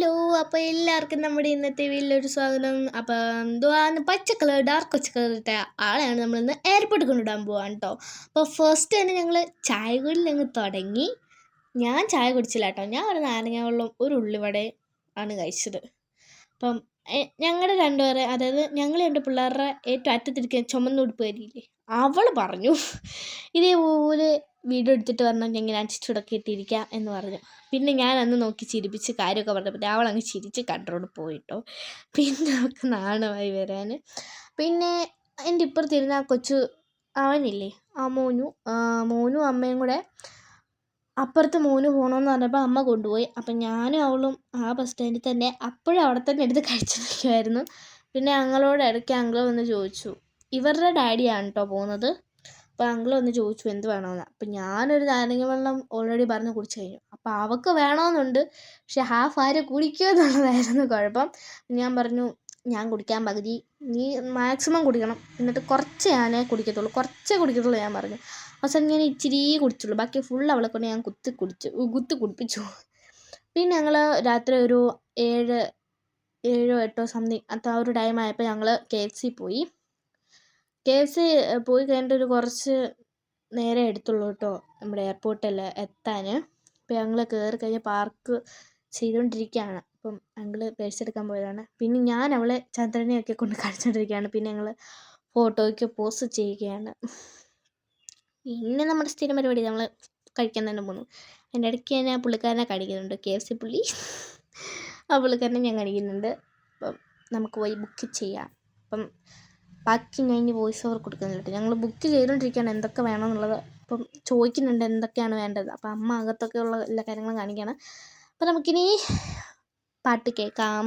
Hello അപ്പോൾ എല്ലാവർക്കും നമ്മുടെ ഇന്നത്തെ വീട്ടിലൊരു സ്വാഗതം. അപ്പോൾ എന്തുവാന്ന് പച്ച കളർ ഡാർക്ക് പച്ച കളർ ഇട്ട ആളെയാണ് നമ്മളിന്ന് എയർപോർട്ടിൽ കൊണ്ടുവിടാൻ പോവാണ് കേട്ടോ അപ്പോൾ ഫസ്റ്റ് തന്നെ ഞങ്ങൾ ചായ കുടിയിൽ അങ്ങ് തുടങ്ങി. ഞാൻ ചായ കുടിച്ചില്ല കേട്ടോ ഞാൻ ഒരു നാരങ്ങ വെള്ളം ഒരു ഉള്ളിവട ആണ് കഴിച്ചത്. അപ്പം ഞങ്ങളുടെ രണ്ടുപേരെ അതായത് ഞങ്ങൾ രണ്ട് പിള്ളേരുടെ ഏറ്റവും അറ്റത്തിരിക്കുന്ന ചുമന്നുടുപ്പ് കരിയില്ലേ അവൾ പറഞ്ഞു ഇതേപോലെ വീഡിയോ എടുത്തിട്ട് പറഞ്ഞാൽ ഞാൻ ഇങ്ങനെ ചുടക്കി ഇട്ടിരിക്കാം എന്ന് പറഞ്ഞു. പിന്നെ ഞാൻ അന്ന് നോക്കി ചിരിപ്പിച്ച് കാര്യമൊക്കെ പറഞ്ഞപ്പോൾ അവൾ അങ്ങ് ചിരിച്ച് കണ്ടോണ്ട് പോയിട്ടോ. പിന്നെ അവൾക്ക് നാണമായി വരാൻ പിന്നെ എന്റെ ഇപ്പുറത്തിരുന്ന ആ കൊച്ചു അവനില്ലേ ആ മോനു മോനും അമ്മയും കൂടെ അപ്പുറത്ത് മോന് പോകണമെന്ന് പറഞ്ഞപ്പോൾ അമ്മ കൊണ്ടുപോയി. അപ്പം ഞാനും അവളും ആ ബസ് സ്റ്റാൻഡിൽ തന്നെ അപ്പോഴും അവിടെ തന്നെ എടുത്ത് കഴിച്ചു നിൽക്കുമായിരുന്നു പിന്നെ ഞങ്ങളോട് ഇടയ്ക്ക് അങ്കിൾ വന്ന് ചോദിച്ചു ഇവരുടെ ഡാഡിയാണ് കേട്ടോ പോകുന്നത് അപ്പോൾ അങ്കിൾ ഒന്ന് ചോദിച്ചു എന്ത് വേണമെന്ന് അപ്പം ഞാനൊരു നാരങ്ങ വെള്ളം ഓൾറെഡി പറഞ്ഞ് കുടിച്ചു കഴിഞ്ഞു. അപ്പോൾ അവൾക്ക് വേണമെന്നുണ്ട് പക്ഷെ ഹാഫ് ആര് കുടിക്കുക എന്നുള്ളതായിരുന്നു കുഴപ്പം. ഞാൻ പറഞ്ഞു ഞാൻ കുടിക്കാൻ പകുതി നീ മാക്സിമം കുടിക്കണം. എന്നിട്ട് കുറച്ച് ഞാനേ കുടിക്കത്തുള്ളൂ കുറച്ചേ കുടിക്കത്തുള്ളൂ ഞാൻ പറഞ്ഞു. അവസാനം ഞാൻ ഇച്ചിരി കുടിച്ചുള്ളൂ. ബാക്കി ഫുൾ അവളെ കൊണ്ട് ഞാൻ കുത്തി കുടിച്ചു കുത്തി കുടിപ്പിച്ചു. പിന്നെ ഞങ്ങൾ രാത്രി ഒരു ഏഴ് ഏഴോ എട്ടോ സംതിങ് അത്ര ഒരു ടൈം ആയപ്പോൾ ഞങ്ങൾ കെ എഫ് സി പോയി. കെ സി പോയി കഴിഞ്ഞിട്ട് ഒരു കുറച്ച് നേരെ എടുത്തുള്ളൂ കേട്ടോ. നമ്മുടെ എയർപോർട്ടിൽ എത്താൻ അപ്പോൾ ഞങ്ങൾ കയറി കഴിഞ്ഞ് പാർക്ക് ചെയ്തുകൊണ്ടിരിക്കുകയാണ് അപ്പം ഞങ്ങൾ പേഴ്സ് എടുക്കാൻ പോയതാണ്. പിന്നെ ഞാൻ അവളെ ചന്ദ്രനെയൊക്കെ കൊണ്ട് കളിച്ചുകൊണ്ടിരിക്കുകയാണ് പിന്നെ ഞങ്ങൾ ഫോട്ടോയ്ക്ക് പോസ്റ്റ് ചെയ്യുകയാണ്. പിന്നെ നമ്മുടെ സ്ഥിരം പരിപാടി നമ്മൾ കഴിക്കാൻ തന്നെ പോകുന്നു അതിന്റെ ഇടയ്ക്ക് ഞാൻ പുള്ളിക്കാരനെ കാണിക്കുന്നുണ്ട് കെ എഫ് സി പുള്ളി. ആ പുള്ളിക്കാരനെ ഞാൻ കാണിക്കുന്നുണ്ട്. അപ്പം നമുക്ക് പോയി ബുക്ക് ചെയ്യാം. അപ്പം ബാക്കി ഞാൻ ഇനി വോയിസ് ഓവർ കൊടുക്കുന്നില്ല ഞങ്ങൾ ബുക്ക് ചെയ്തുകൊണ്ടിരിക്കുകയാണ് എന്തൊക്കെ വേണം എന്നുള്ളത് അപ്പം ചോദിക്കുന്നുണ്ട് എന്തൊക്കെയാണ് വേണ്ടത്. അപ്പം അമ്മ അകത്തൊക്കെ ഉള്ള എല്ലാ കാര്യങ്ങളും കാണിക്കുകയാണ്. അപ്പം നമുക്കിനി പാട്ട് കേൾക്കാം.